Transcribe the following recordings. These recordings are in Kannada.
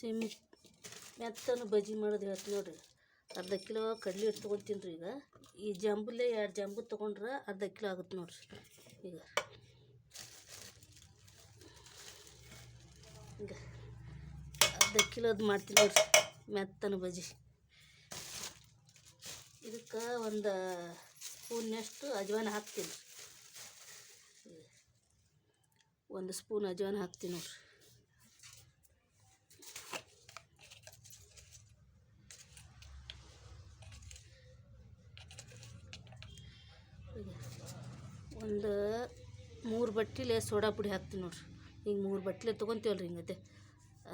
ಸಿಮ್ ಮೆತ್ತನ ಬಜ್ಜಿ ಮಾಡೋದು ಹೇಳ್ತೀನಿ ನೋಡಿರಿ. ಅರ್ಧ ಕಿಲೋ ಕಡ್ಲೆ ಹಿಟ್ಟು ತೊಗೊತೀನಿ ರೀ ಈಗ. ಈ ಜಂಬುಲೇ ಎರಡು ಜಂಬು ತೊಗೊಂಡ್ರೆ ಅರ್ಧ ಕಿಲೋ ಆಗುತ್ತೆ ನೋಡಿರಿ ಈಗ. ಈಗ ಅರ್ಧ ಕಿಲೋದು ಮಾಡ್ತೀನಿ ನೋಡಿರಿ ಮೆತ್ತನ ಬಜ್ಜಿ. ಇದಕ್ಕೆ ಒಂದು ಸ್ಪೂನ್ನಷ್ಟು ಅಜವಾನ ಹಾಕ್ತೀನಿ. ಒಂದು ಸ್ಪೂನ್ ಅಜವಾನ ಹಾಕ್ತೀನಿ ನೋಡ್ರಿ. ಒಂದು ಮೂರು ಬಟ್ಲಿಲೆ ಸೋಡಾ ಪುಡಿ ಹಾಕ್ತೀನಿ ನೋಡ್ರಿ. ಈಗ ಮೂರು ಬಟ್ಲೆ ತೊಗೊತೀವಲ್ರಿ ಹಿಂಗತ್ತೆ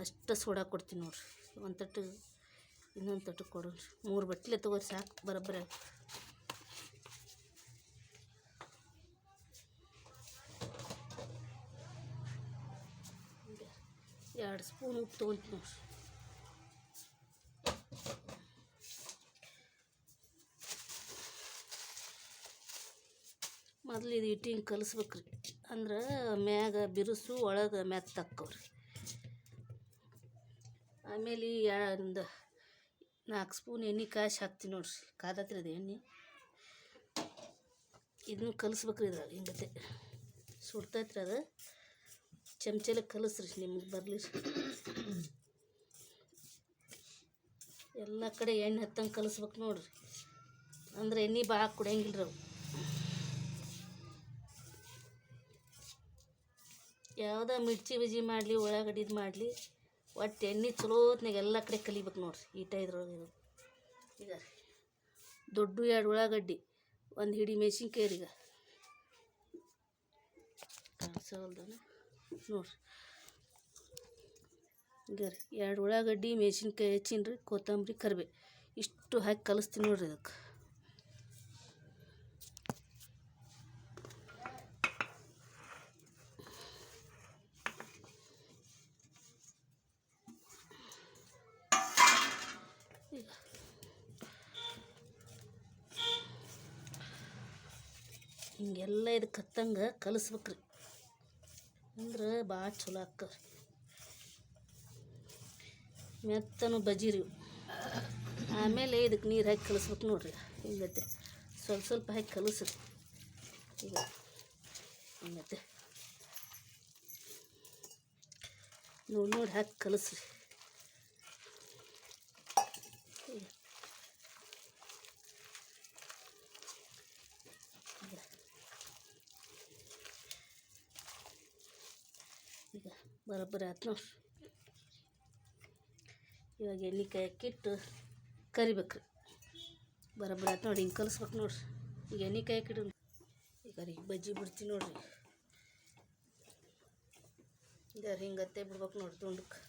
ಅಷ್ಟು ಸೋಡಾ ಕೊಡ್ತೀನಿ ನೋಡ್ರಿ. ಒಂದು ತಟ್ಟು ಇನ್ನೊಂದು ತಟ್ಟು ಕೊಡೋರಿ ಮೂರು ಬಟ್ಲೆ ತೊಗೊರಿ ಸಾಕು, ಬರೋಬ್ಬರ ಎರಡು ಸ್ಪೂನ್ ಉಪ್ಪು ತೊಗೊತೀನಿ ನೋಡ್ರಿ. ಮೊದಲು ಇದು ಇಟ್ಟು ಹಿಂಗೆ ಕಲಿಸ್ಬೇಕ್ರಿ. ಅಂದ್ರೆ ಮ್ಯಾಗ ಬಿರುಸು ಒಳಗೆ ಮೆತ್ತಕ್ಕವ್ರಿ ಆಮೇಲೆ ಒಂದು ನಾಲ್ಕು ಸ್ಪೂನ್ ಎಣ್ಣೆ ಕಾಯಿಸಿ ಹಾಕ್ತೀನಿ ನೋಡ್ರಿ. ಕಾದತ್ರಿ ಅದು ಎಣ್ಣೆ. ಇದನ್ನು ಕಲಿಸ್ಬೇಕ್ರಿ ಇದ್ರಾಗ ಹಿಂಗತೆ. ಸುಡ್ತೈತ್ರಿ ಅದು. ಚಮಚಲೆ ಕಲಿಸ್ರಿ ನಿಮ್ಗೆ ಬರಲಿ. ಎಲ್ಲ ಕಡೆ ಎಣ್ಣೆ ಹತ್ತಂಗೆ ಕಲಿಸ್ಬೇಕು ನೋಡ್ರಿ. ಅಂದ್ರೆ ಎಣ್ಣೆ ಭಾಳ ಕುಡಿಯಂಗಿಲ್ಲ ಅವು. ಯಾವುದೇ ಮಿರ್ಚಿ ಬಜ್ಜಿ ಮಾಡಲಿ ಉಳ್ಳಾಗಡ್ಡಿದು ಮಾಡಲಿ, ಒಟ್ಟು ಎಣ್ಣೆ ಚಲೋತ್ನಾಗ ಎಲ್ಲ ಕಡೆ ಕಲಿಬೇಕು ನೋಡ್ರಿ ಈ ಇದ್ರೊಳಗೆ ಇದು. ಈಗ ದೊಡ್ಡ ಎರಡು ಉಳ್ಳಾಗಡ್ಡಿ, ಒಂದು ಹಿಡಿ ಮೆಣಸಿನ್ಕಾಯಿ ಈಗ ಕಾಣಿಸೋಲ್ದನ ನೋಡ್ರಿ. ಈಗ ಎರಡು ಉಳ್ಳಾಗಡ್ಡಿ, ಮೆಣಸಿನ್ಕಾಯಿ ಹೆಚ್ಚಿನ ರೀ ಕೊತ್ತಂಬರಿ, ಕರಿಬೇ. ಇಷ್ಟು ಹಾಕಿ ಕಲಿಸ್ತೀನಿ ನೋಡ್ರಿ ಇದಕ್ಕೆ ಈಗ ಹಿಂಗೆಲ್ಲ ಇದಕ್ಕೆ ಹತ್ತಂಗೆ ಕಲಿಸ್ಬೇಕ್ರಿ. ಅಂದ್ರೆ ಭಾಳ ಚಲೋ ಆಕ್ಕವ್ರಿ ಮೆತ್ತನು ಬಜೀರಿ ಆಮೇಲೆ ಇದಕ್ಕೆ ನೀರು ಹಾಕಿ ಕಲಿಸ್ಬೇಕು ನೋಡ್ರಿ. ಹಿಂಗತ್ತೆ ಸ್ವಲ್ಪ ಸ್ವಲ್ಪ ಹಾಕಿ ಕಲಿಸ್ರಿ. ಈಗ ಹಿಂಗತ್ತೆ ನೋಡಿ ನೋಡಿ ಹಾಕಿ ಕಲಿಸ್ರಿ ಈಗ ಈಗ ಬರೋಬ್ಬರಿ ಆಯ್ತು. ನೋಡ್ರಿ ಇವಾಗ ಎಣ್ಣೆ ಕರಿಬೇಕು ರೀ ಬರೋಬ್ಬರಿ ಆಯ್ತು ನೋಡಿ, ಹಿಂಗೆ ಕಲಿಸ್ಬೇಕು ನೋಡಿರಿ. ಈಗ ಎಣ್ಣೆ ಕಾಯಕ್ಕಿಡು ಈಗ ರೀ ಬಜ್ಜಿ ಬಿಡ್ತೀನಿ ನೋಡ್ರಿ. ಈಗ ಹಿಂಗತ್ತೆ ಬಿಡ್ಬೇಕು ನೋಡಿರಿ ದುಂಡಕ್ಕೆ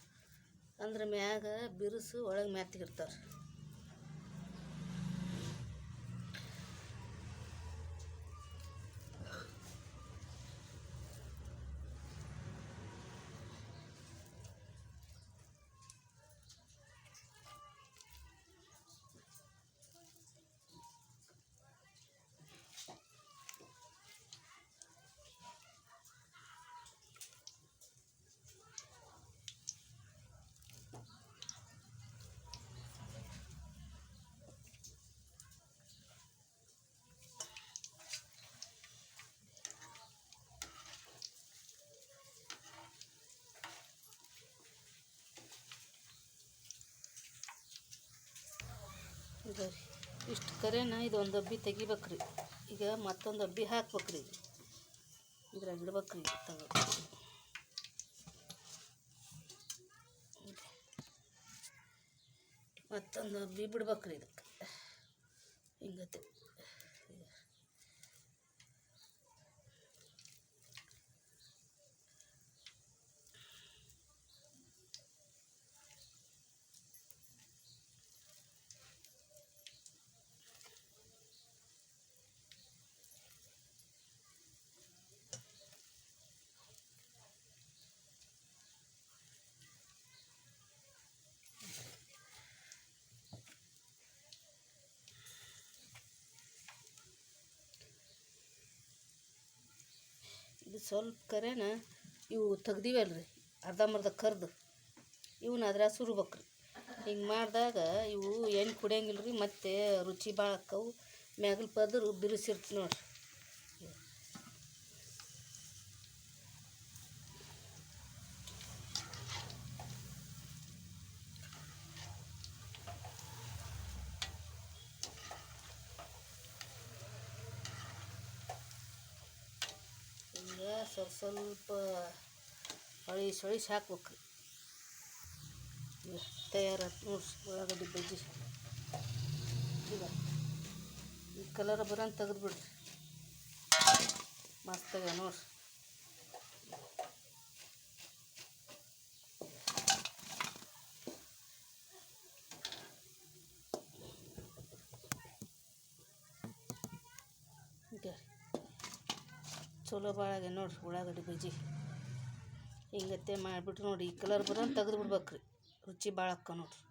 ಅಂದ್ರೆ ಮ್ಯಾಗ ಬಿರುಸು ಒಳಗೆ ಮ್ಯಾತಿಗಿರ್ತಾವ್ರಿ ಈಗ ಇಷ್ಟು ಕರೆನ ಇದೊಂದು ಅಬ್ಬಿ ತೆಗಿಬೇಕ್ರಿ. ಈಗ ಮತ್ತೊಂದು ಅಬ್ಬಿ ಹಾಕ್ಬೇಕ್ರಿ. ಇದ್ರಾಗ ಇಡ್ಬೇಕ್ರಿ ತಗೋ ಮತ್ತೊಂದು ಅಬ್ಬಿ ಬಿಡ್ಬೇಕ್ರಿ ಇದಕ್ಕೆ ಹಿಂಗತ್ತೆ ಇದು ಸ್ವಲ್ಪ ಕರೆನ ಇವು ತೆಗ್ದಿವಲ್ರಿ ಅರ್ಧಂಬರ್ಧ ಕರ್ದು. ಇವನ್ನ ಅದ್ರಾಗ ಸುರ್ಬೇಕ್ರಿ ಹಿಂಗೆ ಮಾಡಿದಾಗ ಇವು ಎಣ್ಣೆ ಕುಡಿಯಂಗಿಲ್ಲ ರೀ ಮತ್ತು ರುಚಿ ಭಾಳ ಆಕ್ಕವು. ಮ್ಯಾಗಲ್ ಪದರು ಬಿರುಸಿರ್ತ ನೋಡ್ರಿ ಹಿಂಗೆ ಸ್ವಲ್ಪ ಸ್ವಲ್ಪ ಹೊಳಿ ಸೊಳಿಸಿ ಹಾಕ್ಬೇಕು ತಯಾರಾತು ನೋಡ್ರಿ ಉಳ್ಳಾಗಡ್ಡಿ ಬಜ್ಜಿ. ಈಗ ಈ ಕಲರ್ ಬರೋನ್ ತೆಗೆದು ಬಿಡ್ರಿ. ಮಸ್ತಾಗ ನೋಡ್ರಿ ಹೀಗೆ ಚಲೋ ಭಾಳ ಆಗ್ಯಾವ ನೋಡ್ರಿ ಉಳ್ಳಾಗಡ್ಡಿ ಬಜ್ಜಿ. ಹಿಂಗತ್ತೆ ಮಾಡಿಬಿಟ್ರು ನೋಡಿ ಈ ಕಲರ್ ಬರೋಂಗೆ ತೆಗೆದು ಬಿಡ್ಬೇಕ್ರಿ ರುಚಿ ಭಾಳ ಅಕ್ಕ ನೋಡ್ರಿ.